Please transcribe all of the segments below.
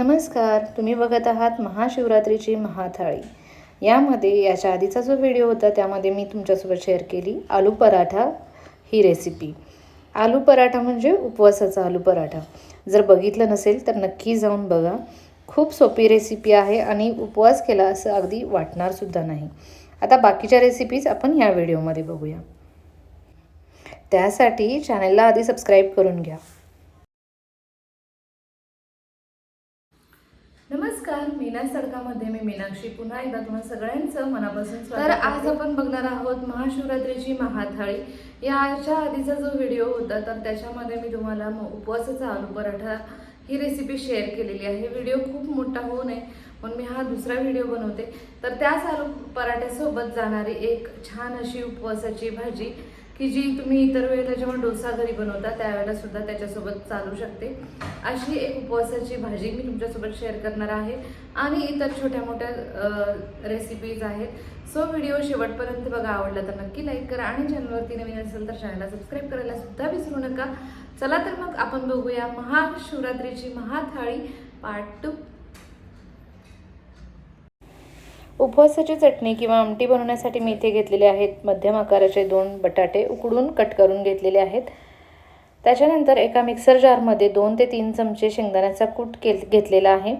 नमस्कार तुम्ही बघत आहात महाशिवरात्रीची महाथाळी. यामध्ये याच्या आधीचा जो व्हिडिओ होता त्यामध्ये मी तुमच्यासोबत शेअर केली आलू पराठा ही रेसिपी आलू पराठा म्हणजे उपवासाचा आलू पराठा. जर बघितलं नसेल तर नक्की जाऊन बघा. खूप सोपी रेसिपी आहे आणि उपवास केला असं अगदी वाटणारसुद्धा नाही. आता बाकीच्या रेसिपीज आपण या व्हिडिओमध्ये बघूया. त्यासाठी चॅनलला आधी सबस्क्राईब करून घ्या. मीना सडकामध्ये मी मीनाक्षी पुन्हा एकदा तुम्हा सगळ्यांचं मनापासून तर आज आपण बघणार आहोत महाशिवरात्रीची महाथाळी. याच्या आधीचा जो व्हिडिओ होता तर त्याच्यामध्ये मी तुम्हाला उपवासाचा आलू पराठा ही रेसिपी शेअर केलेली आहे. व्हिडिओ खूप मोठा होऊ नये म्हणून मी हा दुसरा व्हिडिओ बनवते. तर त्याच आलू पराठ्यासोबत जाणारी एक छान अशी उपवासाची भाजी की जी तुम्ही इतर वेळेला जेव्हा डोसा घरी बनवता त्यावेळेला सुद्धा त्याच्यासोबत चालू शकते. अशी एक उपवासाची भाजी मी तुमच्यासोबत शेअर करणार आहे. आणि इतर छोट्या मोठ्या रेसिपीज आहेत. सो व्हिडिओ शेवटपर्यंत बघा आवडला तर नक्की लाईक करा. आणि चॅनलवरती नवीन असेल तर चॅनलला सबस्क्राईब करायला सुद्धा विसरू नका. चला तर मग आपण बघूया महाशिवरात्रीची महाथाळी पार्ट टू उपवासाची चटणी किंवा आमटी बनवण्यासाठी मी इथे घेतलेले आहेत. मध्यम आकाराचे दोन बटाटे उकडून कट करून घेतलेले आहेत. त्याच्यानंतर एका मिक्सर जारमध्ये दोन ते तीन चमचे शेंगदाण्याचा कूट के घेतलेला आहे.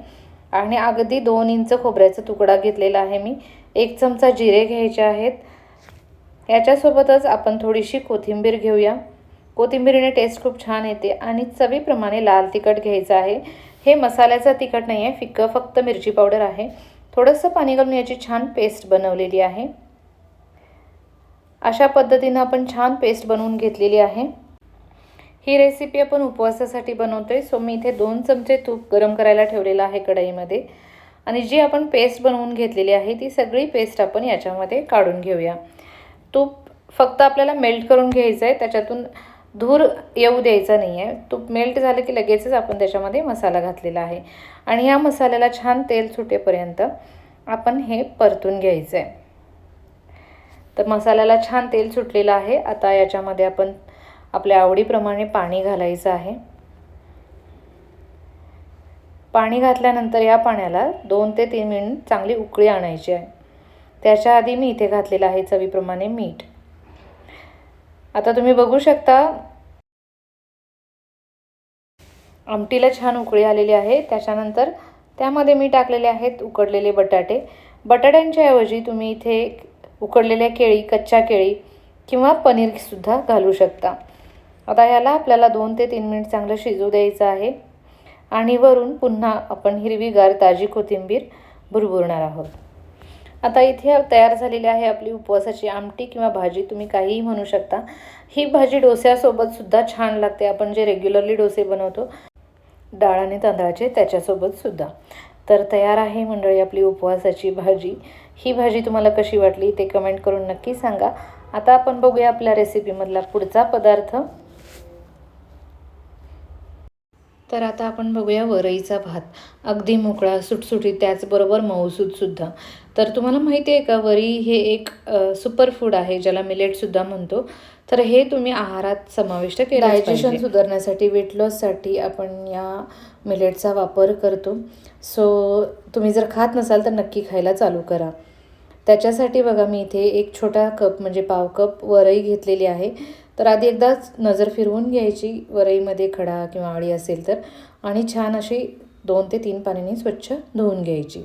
आणि अगदी दोन इंच खोबऱ्याचा तुकडा घेतलेला आहे मी. एक चमचा जिरे घ्यायचे आहेत. याच्यासोबतच आपण थोडीशी कोथिंबीर घेऊया. कोथिंबीरीने टेस्ट खूप छान येते आणि चवीप्रमाणे लाल तिखट घ्यायचं आहे. हे मसाल्याचं तिखट नाही आहे फिक्कं फक्त मिरची पावडर आहे. थोडंसं पाणी घालून याची छान पेस्ट बनवलेली आहे. अशा पद्धतीनं आपण छान पेस्ट बनवून घेतलेली आहे. ही रेसिपी आपण उपवासासाठी बनवतो आहे सो मी इथे दोन चमचे तूप गरम करायला ठेवलेलं आहे कढईमध्ये. आणि जी आपण पेस्ट बनवून घेतलेली आहे ती सगळी पेस्ट आपण याच्यामध्ये काढून घेऊया. तूप फक्त आपल्याला मेल्ट करून घ्यायचं आहे त्याच्यातून धूर येऊ द्यायचा नाही आहे तूप मेल्ट झालं की लगेचच आपण त्याच्यामध्ये मसाला घातलेला आहे. आणि या मसाल्याला छान तेल सुटेपर्यंत आपण हे परतून घ्यायचं आहे तर मसाल्याला छान तेल सुटलेलं आहे. आता याच्यामध्ये आपण आपल्या आवडीप्रमाणे पाणी घालायचं आहे. पाणी घातल्यानंतर या पाण्याला दोन ते तीन मिनिट चांगली उकळी आणायची आहे. त्याच्या आधी मी इथे घातलेलं आहे चवीप्रमाणे मीठ. आता तुम्ही बघू शकता आमटीला छान उकळी आलेली आहे. त्याच्यानंतर त्यामध्ये मी टाकलेले आहेत उकडलेले बटाटे. बटाट्यांच्या ऐवजी तुम्ही इथे उकडलेल्या केळी कच्च्या केळी किंवा पनीरसुद्धा घालू शकता. आता याला आपल्याला दोन ते तीन मिनिट चांगलं शिजू द्यायचं आहे. आणि वरून पुन्हा आपण हिरवीगार ताजी कोथिंबीर भुरभुरणार आहोत. आता इथे तयार झालेली आहे आपली उपवासाची आमटी किंवा भाजी तुम्ही काहीही म्हणू शकता. ही भाजी डोस्यासोबत सुद्धा छान लागते. आपण जे रेग्युलरली डोसे बनवतो डाळ आणि तांदळाचे त्याच्यासोबत सुद्धा. तर तयार आहे मंडळी आपली उपवासाची भाजी. ही भाजी तुम्हाला कशी वाटली ते कमेंट करून नक्की सांगा. आता आपण बघूया आपल्या रेसिपीमधला पुढचा पदार्थ. तर आता आपण बघूया वरईचा भात. अगदी मोकळा सुटसुटीत त्याचबरोबर मऊसूदसुद्धा तर तुम्हाला माहिती आहे का वरी हे एक सुपर फूड आहे ज्याला मिलेटसुद्धा म्हणतो. तर हे तुम्ही आहारात समाविष्ट केलं डायजेशन सुधारण्यासाठी वेट लॉससाठी आपण या मिलेटचा वापर करतो. सो तुम्ही जर खात नसाल तर नक्की खायला चालू करा. त्याच्यासाठी बघा मी इथे एक छोटा कप म्हणजे पाव कप वरई घेतलेली आहे. तर आधी एकदाच नजर फिरवून घ्यायची वरईमध्ये खडा किंवा आळी असेल तर. आणि छान अशी दोन ते तीन पाण्याने स्वच्छ धुवून घ्यायची.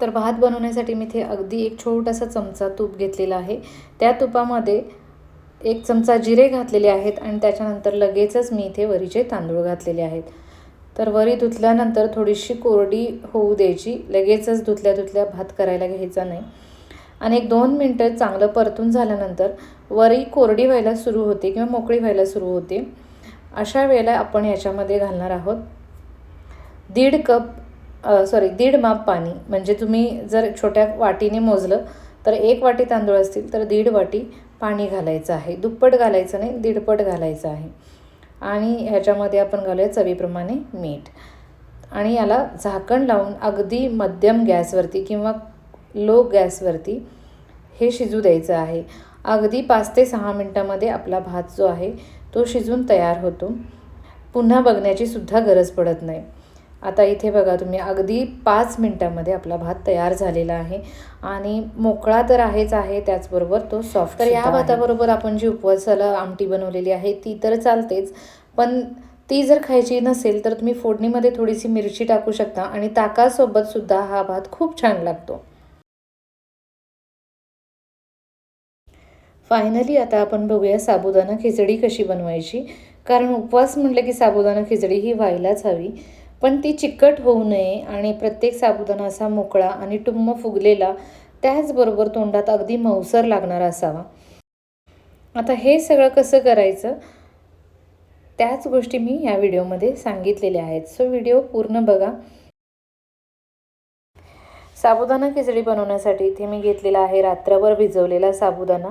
तर भात बनवण्यासाठी मी इथे अगदी एक छोटासा चमचा तूप घेतलेला आहे. त्या तुपामध्ये एक चमचा जिरे घातलेले आहेत आणि त्याच्यानंतर लगेचच मी इथे वरीचे तांदूळ घातलेले आहेत. तर वरी धुतल्यानंतर थोडीशी कोरडी होऊ द्यायची. लगेचच धुतल्या धुतल्या भात करायला घ्यायचा नाही. आणि एक दोन मिनटं चांगलं परतून झाल्यानंतर वरी कोरडी व्हायला सुरू होते किंवा मोकळी व्हायला सुरू होते. अशा वेळेला आपण याच्यामध्ये घालणार आहोत दीड कप सॉरी दीड माप पाणी. म्हणजे तुम्ही जर छोट्या वाटीने मोजलं तर एक वाटी तांदूळ असतील तर दीड वाटी पाणी घालायचं आहे. दुप्पट घालायचं नाही दीडपट घालायचं आहे. आणि ह्याच्यामध्ये आपण घालूया चवीप्रमाणे मीठ. आणि याला झाकण लावून अगदी मध्यम गॅसवरती किंवा लो गॅसवरती हे शिजू द्यायचं आहे. अगदी पाच ते सहा मिनटामध्ये आपला भात जो आहे तो शिजून तयार होतो. पुन्हा बघण्याची सुद्धा गरज पडत नाही. आता इथे बघा तुम्ही अगदी पाच मिनटामध्ये आपला भात तयार झालेला आहे आणि मोकळा तर आहेच आहे त्याचबरोबर तो सॉफ्ट तर या भाताबरोबर आपण जी उपवासाला आमटी बनवलेली आहे ती तर चालतेच पण ती जर खायची नसेल तर तुम्ही फोडणीमध्ये थोडीशी मिरची टाकू शकता आणि ताकासोबत सुद्धा हा भात खूप छान लागतो. फायनली आता आपण बघूया साबुदाणा खिचडी कशी बनवायची. कारण उपवास म्हटलं की साबुदाणा खिचडी ही व्हायलाच हवी. पण ती चिकट होऊ नये आणि प्रत्येक साबुदाणा असा मोकळा आणि टुम्म फुगलेला त्याचबरोबर तोंडात अगदी मऊसर लागणारा असावा. आता हे सगळं कसं करायचं? त्याच गोष्टी मी या व्हिडिओमध्ये सांगितलेल्या आहेत. सो व्हिडिओ पूर्ण बघा. साबुदाणा खिचडी बनवण्यासाठी इथे मी घेतलेला आहे रात्रभर भिजवलेला साबुदाणा.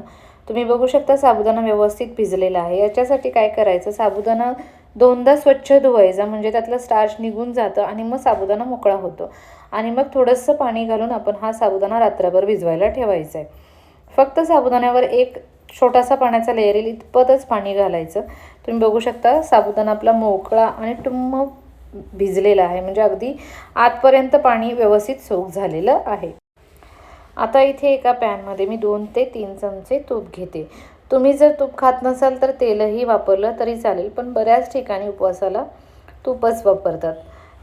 तुम्ही बघू शकता साबुदाणा व्यवस्थित भिजलेला आहे. याच्यासाठी काय करायचं? साबुदाणा दोनदा स्वच्छ धुवायचा म्हणजे त्यातलं स्टार्च निघून जातं आणि मग साबुदाणा मोकळा होतो. आणि मग थोडंसं पाणी घालून आपण हा साबुदाणा रात्रभर भिजवायला ठेवायचा आहे. फक्त साबुदाण्यावर एक छोटासा पाण्याचा लेअर येईल इतपतच पाणी घालायचं. तुम्ही बघू शकता साबुदाणा आपला मोकळा आणि टुम्म भिजलेला आहे म्हणजे अगदी आतपर्यंत पाणी व्यवस्थित सोक झालेलं आहे. आता इथे एका पॅनमध्ये मी दोन ते तीन चमचे तूप घेते. तुम्ही जर तूप खात नसाल तर तेलही वापरलं तरी चालेल पण बऱ्याच ठिकाणी उपवासाला तूपच वापरतात.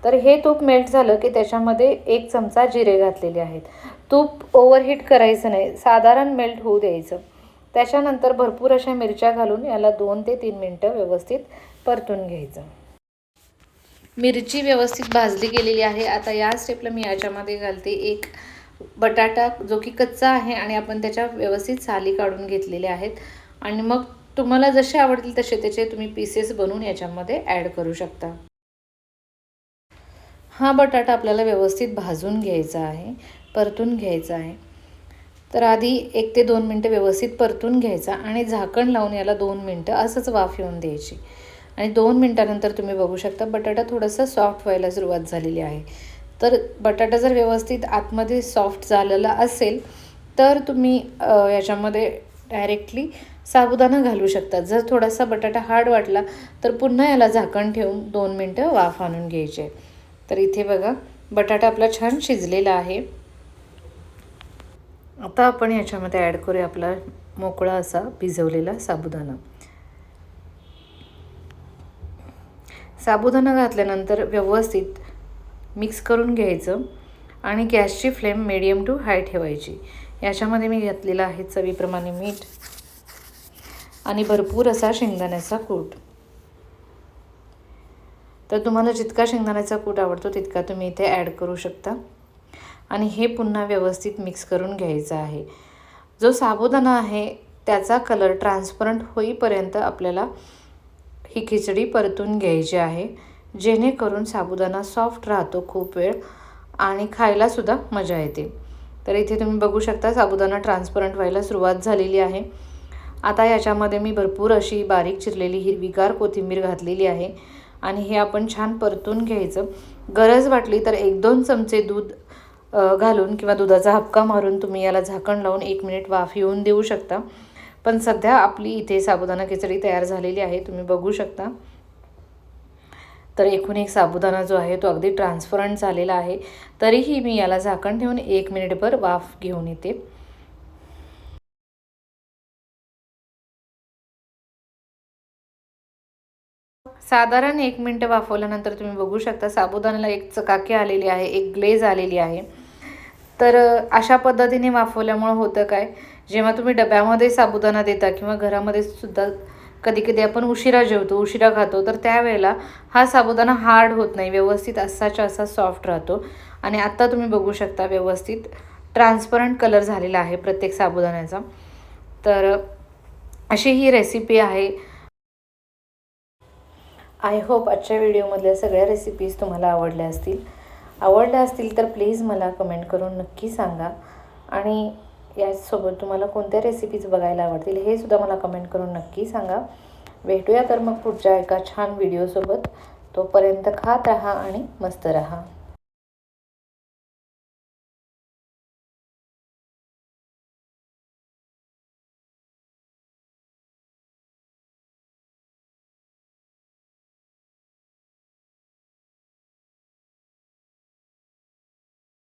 तर हे तूप मेल्ट झालं की त्याच्यामध्ये एक चमचा जिरे घातलेले आहेत. तूप ओव्हरहीट करायचं नाही साधारण मेल्ट होऊ द्यायचं. त्याच्यानंतर भरपूर अशा मिरच्या घालून याला दोन ते तीन मिनटं व्यवस्थित परतून घ्यायचं. मिरची व्यवस्थित भाजली गेलेली आहे. आता या स्टेपला मी याच्यामध्ये घालते एक बटाटा जो की कच्चा आहे आणि आपण त्याच्या व्यवस्थित साली काढून घेतलेल्या आहेत. आणि मग तुम्हाला जसे आवडतील तसे त्याचे तुम्ही पीसेस बनवून याच्यामध्ये ॲड करू शकता. हा बटाटा आपल्याला व्यवस्थित भाजून घ्यायचा आहे परतून घ्यायचा आहे. तर आधी एक ते दोन मिनटं व्यवस्थित परतून घ्यायचा आणि झाकण लावून याला दोन मिनटं असंच वाफ येऊन द्यायची. आणि दोन मिनटानंतर तुम्ही बघू शकता बटाटा थोडासा सॉफ्ट व्हायला सुरुवात झालेली आहे. तर बटाटा जर व्यवस्थित आतमध्ये सॉफ्ट झालेला असेल तर तुम्ही याच्यामध्ये डायरेक्टली साबुदाणा घालू शकता. जर थोडासा बटाटा हार्ड वाटला तर पुन्हा याला झाकण ठेवून दोन मिनटं वाफ आणून घ्यायचे. तर इथे बघा बटाटा आपला छान शिजलेला आहे. आता आपण याच्यामध्ये ॲड करूया आपला मोकळा असा भिजवलेला साबुदाणा. साबुदाणा घातल्यानंतर व्यवस्थित मिक्स करून घ्यायचं आणि गॅसची फ्लेम मिडियम टू हाय ठेवायची. याच्यामध्ये मी घेतलेला आहे चवीप्रमाणे मीठ आणि भरपूर असा शेंगदाण्याचा कूट. तर तुम्हाला जितका शेंगदाण्याचा कूट आवडतो तितका तुम्ही इथे ॲड करू शकता. आणि हे पुन्हा व्यवस्थित मिक्स करून घ्यायचं आहे. जो साबुदाणा आहे त्याचा कलर ट्रान्सपरंट होईपर्यंत आपल्याला ही खिचडी परतून घ्यायची आहे. जेणेकरून साबुदाणा सॉफ्ट राहतो खूप वेळ आणि खायलासुद्धा मजा येते. तर इथे तुम्ही बघू शकता साबुदाणा ट्रान्सपरंट व्हायला सुरुवात झालेली आहे. आता याच्यामध्ये मी भरपूर अशी बारीक चिरलेली हिरवीगार कोथिंबीर घातलेली आहे आणि हे आपण छान परतून घ्यायचं. गरज वाटली तर एक दोन चमचे दूध घालून किंवा दुधाचा हपका मारून तुम्ही याला झाकण लावून एक मिनिट वाफ येऊन देऊ शकता. पण सध्या आपली इथे साबुदाणा खिचडी तयार झालेली आहे तुम्ही बघू शकता. तर एकूण एक साबुदाणा जो आहे तो अगदी ट्रान्सपरंट झालेला आहे. तरीही मी याला झाकण ठेवून एक मिनिटभर वाफ घेऊन येते. साधारण एक मिनटं वाफवल्यानंतर तुम्ही बघू शकता साबुदाण्याला एक चकाकी आलेली आहे एक ग्लेज आलेली आहे. तर अशा पद्धतीने वाफवल्यामुळं होतं काय? जेव्हा तुम्ही डब्यामध्ये साबुदाणा देता किंवा घरामध्ये सुद्धा कधी कधी आपण उशिरा जेवतो उशिरा खातो तर त्यावेळेला हा साबुदाणा हार्ड होत नाही. व्यवस्थित असाच्या असा सॉफ्ट राहतो. आणि आत्ता तुम्ही बघू शकता व्यवस्थित ट्रान्सपरंट कलर झालेला आहे प्रत्येक साबुदाण्याचा. तर अशी ही रेसिपी आहे. आय होप आजच्या व्हिडिओमधल्या सगळ्या रेसिपीज तुम्हाला आवडल्या असतील. आवडल्या असतील तर प्लीज मला कमेंट करून नक्की सांगा. आणि याचसोबत तुम्हाला कोणत्या रेसिपीज बघायला आवडतील हे सुद्धा मला कमेंट करून नक्की सांगा. भेटूया तर मग पुढच्या एका छान व्हिडिओसोबत तोपर्यंत खात राहा आणि मस्त राहा.